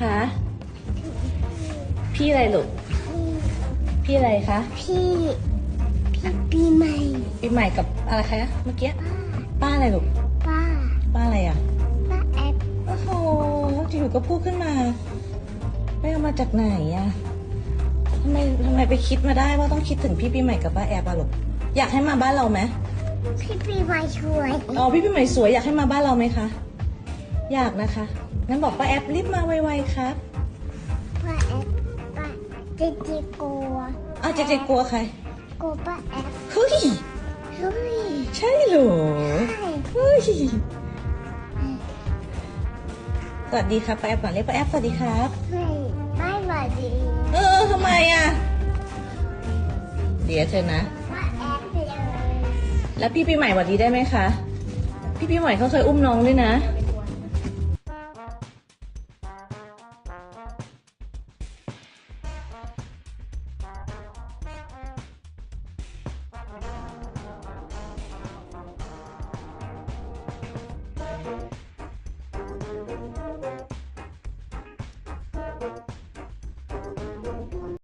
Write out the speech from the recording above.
คะพี่อะไรลูกพี่อะไรคะพี่ พี่ปีใหม่ปีใหม่กับอะไรคะเมื่อกี้ป้าอะไรลูกป้าป้าอะไรอะป้าแอปโอ้โหอยู่ๆก็พูดขึ้นมาไปเอามาจากไหนอะทำไมทำไมไปคิดมาได้ว่าต้องคิดถึงพี่ปีใหม่กับป้าแอบอะลูกอยากให้มาบ้านเราไหมพี่ปีใหม่ช่วยอ๋อพี่ปีใหม่สวยอยากให้มาบ้านเราไหมคะ อยากนะคะ งั้นบอกป้าแอบรีบมาไวๆครับป้าแอปป้าเจเจกลัวอ้าวเจเจกลัวใคร กลัวป้าแอปเฮ้ยเฮ้ยใช่เหรอใช่เฮ้ยสวัสดีครับป้าแอบก่อนเรียกป้าแอบสวัสดีครับไม่ไม่หวัดดี เออทำไมอะ เดี๋ยวเธอนะป้าแอปเลยแล้วพี่ปีใหม่หวัดดีได้ไหมคะ พี่ปีใหม่เขาเคยอุ้มน้องด้วยนะ